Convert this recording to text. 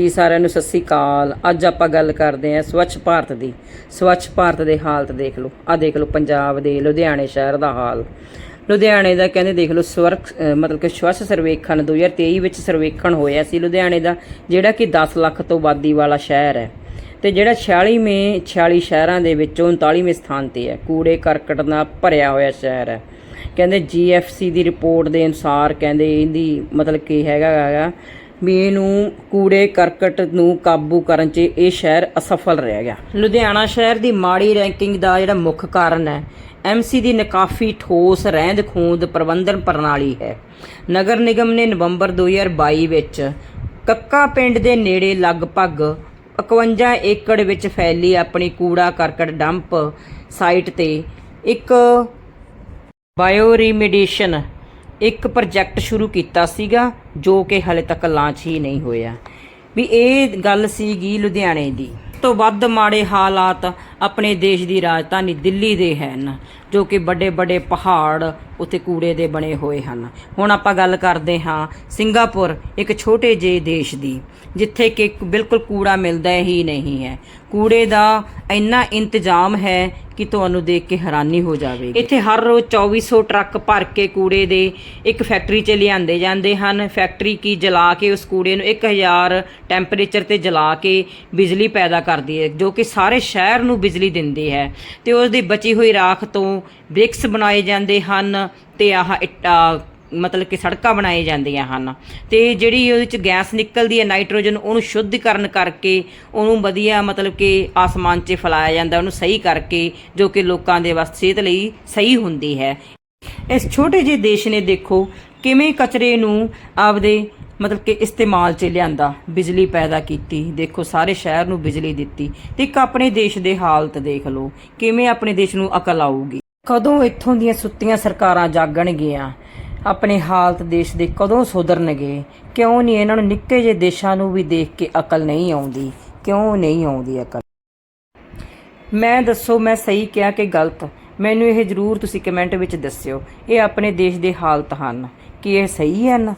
ਜੀ ਸਾਰਿਆਂ ਨੂੰ ਸਤਿ ਸ੍ਰੀ ਅਕਾਲ। ਅੱਜ ਆਪਾਂ ਗੱਲ ਕਰਦੇ ਹਾਂ ਸਵੱਛ ਭਾਰਤ ਦੀ। ਸਵੱਛ ਭਾਰਤ ਦੇ ਹਾਲਤ ਦੇਖ ਲਓ। ਆ ਦੇਖ ਲਓ ਪੰਜਾਬ ਦੇ ਲੁਧਿਆਣੇ ਸ਼ਹਿਰ ਦਾ ਹਾਲ। ਲੁਧਿਆਣੇ ਦਾ ਕਹਿੰਦੇ ਦੇਖ ਲਓ ਸਵਰਗ ਮਤਲਬ ਕਿ ਸਵੱਛ ਸਰਵੇਖਣ 2023 ਵਿੱਚ ਸਰਵੇਖਣ ਹੋਇਆ ਸੀ ਲੁਧਿਆਣੇ ਦਾ, ਜਿਹੜਾ ਕਿ 10 ਲੱਖ ਤੋਂ ਵਾਦੀ ਵਾਲਾ ਸ਼ਹਿਰ ਹੈ। ਤੇ ਜਿਹੜਾ 46ਵੇਂ 46 ਸ਼ਹਿਰਾਂ ਦੇ ਵਿੱਚੋਂ 39ਵੇਂ ਸਥਾਨ ਤੇ ਹੈ। ਕੂੜੇ ਕਰਕਟ ਨਾਲ ਭਰਿਆ ਹੋਇਆ ਸ਼ਹਿਰ ਹੈ। ਕਹਿੰਦੇ ਜੀਐਫਸੀ ਦੀ ਰਿਪੋਰਟ ਦੇ ਅਨੁਸਾਰ ਕਹਿੰਦੇ ਇਹਦੀ ਮਤਲਬ ਕਿ ਹੈਗਾ ਹੈਗਾ ਵੀ ਨੂੰ ਕੂੜੇ ਕਰਕਟ ਨੂੰ ਕਾਬੂ ਕਰਨ 'ਚ ਇਹ ਸ਼ਹਿਰ ਅਸਫਲ ਰਹਿ ਗਿਆ। ਲੁਧਿਆਣਾ ਸ਼ਹਿਰ ਦੀ ਮਾੜੀ ਰੈਂਕਿੰਗ ਦਾ ਜਿਹੜਾ ਮੁੱਖ ਕਾਰਨ ਹੈ ਐਮਸੀ ਦੀ ਨਕਾਫੀ ਠੋਸ ਰਹਿੰਦ ਖੂੰਦ ਪ੍ਰਬੰਧਨ ਪ੍ਰਣਾਲੀ ਹੈ। ਨਗਰ ਨਿਗਮ ਨੇ ਨਵੰਬਰ 2022 ਵਿੱਚ ਕੱਕਾ ਪਿੰਡ ਦੇ ਨੇੜੇ ਲਗਭਗ 51 ਏਕੜ ਵਿੱਚ ਫੈਲੀ ਆਪਣੀ ਕੂੜਾ ਕਰਕਟ ਡੰਪ ਸਾਈਟ ਤੇ ਇੱਕ ਬਾਇਓ ਰੀਮੈਡੀਏਸ਼ਨ ਇੱਕ ਪ੍ਰੋਜੈਕਟ ਸ਼ੁਰੂ ਕੀਤਾ ਸੀਗਾ, ਜੋ ਕਿ ਹਲੇ ਤੱਕ ਲਾਂਚ ਹੀ ਨਹੀਂ ਹੋਇਆ। ਵੀ ਇਹ ਗੱਲ ਸੀਗੀ ਲੁਧਿਆਣੇ ਦੀ। ਇਸ ਤੋਂ ਵੱਧ ਮਾੜੇ ਹਾਲਾਤ ਆਪਣੇ ਦੇਸ਼ ਦੀ ਰਾਜਧਾਨੀ ਦਿੱਲੀ ਦੇ ਹਨ, ਜੋ ਕਿ ਵੱਡੇ ਵੱਡੇ ਪਹਾੜ ਉੱਥੇ ਕੂੜੇ ਦੇ ਬਣੇ ਹੋਏ ਹਨ। ਹੁਣ ਆਪਾਂ ਗੱਲ ਕਰਦੇ ਹਾਂ ਸਿੰਗਾਪੁਰ, ਇੱਕ ਛੋਟੇ ਜਿਹੇ ਦੇਸ਼ ਦੀ, ਜਿੱਥੇ ਕਿ ਬਿਲਕੁਲ ਕੂੜਾ ਮਿਲਦਾ ਹੀ ਨਹੀਂ ਹੈ। ਕੂੜੇ ਦਾ ਇੰਨਾ ਇੰਤਜ਼ਾਮ ਹੈ ਕਿ ਤੁਹਾਨੂੰ ਦੇਖ ਕੇ ਹੈਰਾਨੀ ਹੋ ਜਾਵੇਗੀ। ਇੱਥੇ ਹਰ ਰੋਜ਼ 2400 ਟਰੱਕ ਭਰ ਕੇ ਕੂੜੇ ਦੇ ਇੱਕ ਫੈਕਟਰੀ 'ਚ ਲਿਆਂਦੇ ਜਾਂਦੇ ਹਨ। ਫੈਕਟਰੀ ਕੀ ਜਲਾ ਕੇ ਉਸ ਕੂੜੇ ਨੂੰ 1000 ਟੈਂਪਰੇਚਰ ਤੇ ਜਲਾ ਕੇ ਬਿਜਲੀ ਪੈਦਾ ਕਰਦੀ ਹੈ, ਜੋ ਕਿ ਸਾਰੇ ਸ਼ਹਿਰ ਨੂੰ ਬਿਜਲੀ ਦਿੰਦੀ ਹੈ। ਤੇ ਉਸ ਦੀ ਬਚੀ ਹੋਈ ਰਾਖ ਤੋਂ ਬ੍ਰਿਕਸ ਬਣਾਏ ਜਾਂਦੇ ਹਨ ਤੇ ਆਹ ਇੱਟਾਂ ਮਤਲਬ ਕਿ ਸੜਕਾਂ ਬਣਾਏ ਜਾਂਦੀਆਂ ਹਨ। ਤੇ ਜਿਹੜੀ ਉਹਦੇ ਚ ਗੈਸ ਨਿਕਲਦੀ ਹੈ ਨਾਈਟ੍ਰੋਜਨ, ਉਹਨੂੰ ਸ਼ੁੱਧੀਕਰਨ ਕਰਕੇ ਉਹਨੂੰ ਵਧੀਆ ਮਤਲਬ ਕਿ ਆਸਮਾਨ 'ਚ ਫੈਲਾਇਆ ਜਾਂਦਾ, ਉਹਨੂੰ ਸਹੀ ਕਰਕੇ, ਜੋ ਕਿ ਲੋਕਾਂ ਦੇ ਵਾਸਤੇ ਸਿਹਤ ਲਈ ਸਹੀ ਹੁੰਦੀ ਹੈ। ਇਸ ਛੋਟੇ ਜਿਹੇ ਦੇਸ਼ ਨੇ ਦੇਖੋ ਕਿਵੇਂ ਕਚਰੇ ਨੂੰ ਆਪਦੇ ਮਤਲਬ ਕਿ ਇਸਤੇਮਾਲ 'ਚ ਲਿਆਂਦਾ, ਬਿਜਲੀ ਪੈਦਾ ਕੀਤੀ, ਦੇਖੋ ਸਾਰੇ ਸ਼ਹਿਰ ਨੂੰ ਬਿਜਲੀ ਦਿੱਤੀ। ਤੇ ਇੱਕ ਆਪਣੇ ਦੇਸ਼ ਦੇ ਹਾਲਤ ਦੇਖ ਲਓ, ਕਿਵੇਂ ਆਪਣੇ ਦੇਸ਼ ਨੂੰ ਅਕਲ ਆਊਗੀ। ਕਦੋਂ ਇੱਥੋਂ ਦੀਆਂ ਸੁੱਤੀਆਂ ਸਰਕਾਰਾਂ ਜਾਗਣਗੀਆਂ? ਆਪਣੇ ਹਾਲਤ ਦੇਸ਼ ਦੇ ਕਦੋਂ ਸੁਧਰਨਗੇ? ਕਿਉਂ ਨਹੀਂ ਇਹਨਾਂ ਨੂੰ ਨਿੱਕੇ ਜਿਹੇ ਦੇਸ਼ਾਂ ਨੂੰ ਵੀ ਦੇਖ ਕੇ ਅਕਲ ਨਹੀਂ ਆਉਂਦੀ? ਕਿਉਂ ਨਹੀਂ ਆਉਂਦੀ ਅਕਲ? ਮੈਂ ਦੱਸੋ, ਮੈਂ ਸਹੀ ਕਿਹਾ ਕਿ ਗਲਤ? ਮੈਨੂੰ ਇਹ ਜਰੂਰ ਤੁਸੀਂ ਕਮੈਂਟ ਵਿੱਚ ਦੱਸਿਓ। ਇਹ ਆਪਣੇ ਦੇਸ਼ ਦੇ ਹਾਲਤ ਹਨ। ਕਿ ਇਹ ਸਹੀ ਹਨ?